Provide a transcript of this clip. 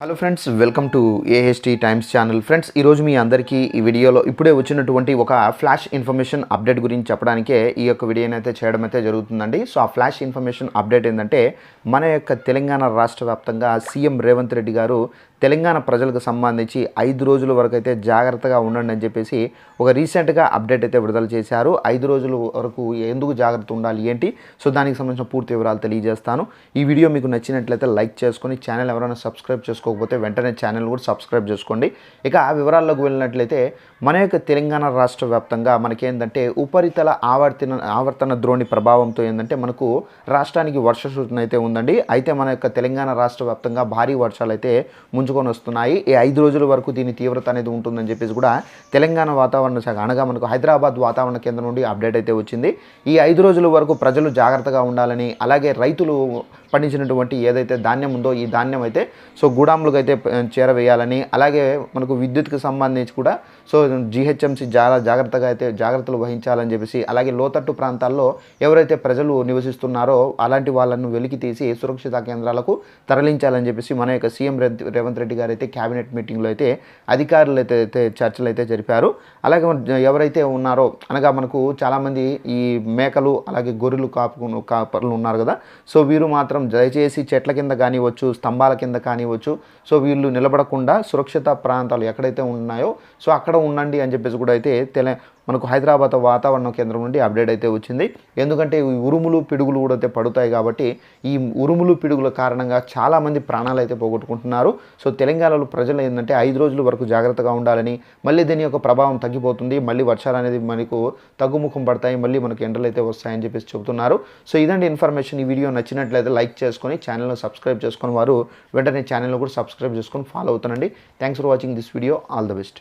Hello friends welcome to AHT times channel friends ఈరోజు మీ అందరికీ ఈ వీడియోలో ఇప్పుడే వచ్చినటువంటి ఒక ఫ్లాష్ ఇన్ఫర్మేషన్ అప్డేట్ గురించి చెప్పడానికే ఈ యొక్క వీడియోని అయితే చేయడం అయితే జరుగుతుందండి. సో ఆ ఫ్లాష్ ఇన్ఫర్మేషన్ అప్డేట్ ఏంటంటే మన యొక్క తెలంగాణ రాష్ట్ర వ్యాప్తంగా సీఎం రేవంత్ రెడ్డి గారు తెలంగాణ ప్రజలకు సంబంధించి ఐదు రోజుల వరకు అయితే జాగ్రత్తగా ఉండండి అని చెప్పేసి ఒక రీసెంట్గా అప్డేట్ అయితే విడుదల చేశారు. ఐదు రోజుల వరకు ఎందుకు జాగ్రత్త ఉండాలి ఏంటి? సో దానికి సంబంధించిన పూర్తి వివరాలు తెలియజేస్తాను. ఈ వీడియో మీకు నచ్చినట్లయితే లైక్ చేసుకొని ఛానల్ ఎవరైనా సబ్స్క్రైబ్ చేసుకోకపోతే వెంటనే ఛానల్ కూడా సబ్స్క్రైబ్ చేసుకోండి. ఇక ఆ వివరాల్లోకి వెళ్ళినట్లయితే మన యొక్క తెలంగాణ రాష్ట్ర వ్యాప్తంగా మనకేంటంటే ఉపరితల ఆవర్తన ఆవర్తన ద్రోణి ప్రభావంతో ఏంటంటే మనకు రాష్ట్రానికి వర్ష సూచన అయితే ఉందండి. అయితే మన యొక్క తెలంగాణ రాష్ట్ర వ్యాప్తంగా భారీ వర్షాలు అయితే పుంజుకొని వస్తున్నాయి. ఈ ఐదు రోజుల వరకు దీని తీవ్రత అనేది ఉంటుందని చెప్పేసి కూడా తెలంగాణ వాతావరణ శాఖ అనగా మనకు హైదరాబాద్ వాతావరణ కేంద్రం నుండి అప్డేట్ అయితే వచ్చింది. ఈ ఐదు రోజుల వరకు ప్రజలు జాగ్రత్తగా ఉండాలని అలాగే రైతులు పండించినటువంటి ఏదైతే ధాన్యం ఉందో ఈ ధాన్యం అయితే సో గూడాములకు అయితే చేరవేయాలని అలాగే మనకు విద్యుత్కి సంబంధించి కూడా సో జిహెచ్ఎంసి చాలా జాగ్రత్తగా అయితే జాగ్రత్తలు వహించాలని చెప్పేసి అలాగే లోతట్టు ప్రాంతాల్లో ఎవరైతే ప్రజలు నివసిస్తున్నారో అలాంటి వాళ్ళను వెలికి తీసి సురక్షిత కేంద్రాలకు తరలించాలని చెప్పేసి మన యొక్క సీఎం రేవంత్ రేవంత్ రెడ్డి గారు అయితే క్యాబినెట్ మీటింగ్లో అయితే అధికారులు అయితే చర్చలు అయితే జరిపారు. అలాగే మన- ఎవరైతే ఉన్నారో అనగా మనకు చాలామంది ఈ మేకలు అలాగే గొర్రెలు కాపు కాపర్లు ఉన్నారు కదా సో వీరు మాత్రం దయచేసి చెట్ల కింద కానివ్వచ్చు స్తంభాల కింద కానివ్వచ్చు. సో వీళ్ళు నిలబడకుండా సురక్షిత ప్రాంతాలు ఎక్కడైతే ఉన్నాయో సో అక్కడ ఉండండి అని చెప్పేసి కూడా అయితే తెల మనకు హైదరాబాద్ వాతావరణ కేంద్రం నుండి అప్డేట్ అయితే వచ్చింది. ఎందుకంటే ఈ ఉరుములు పిడుగులు కూడా అయితే పడుతాయి కాబట్టి ఈ ఉరుములు పిడుగుల కారణంగా చాలామంది ప్రాణాలు అయితే పోగొట్టుకుంటున్నారు. సో తెలంగాణలో ప్రజలు ఏంటంటే ఐదు రోజుల వరకు జాగ్రత్తగా ఉండాలని మళ్ళీ దీని యొక్క ప్రభావం తగ్గిపోతుంది. మళ్ళీ వర్షాలు అనేది మనకు తగ్గుముఖం పడతాయి. మళ్ళీ మనకు ఎండలు అయితే వస్తాయని చెప్పేసి చెబుతున్నారు. సో ఇదండి ఇన్ఫర్మేషన్. ఈ వీడియో నచ్చినట్లయితే లైక్ చేసుకొని ఛానల్ను సబ్స్క్రైబ్ చేసుకొని వారు వెంటనే ఛానల్ను కూడా సబ్స్క్రైబ్ చేసుకొని ఫాలో అవుతానండి. Thanks for watching this video all the best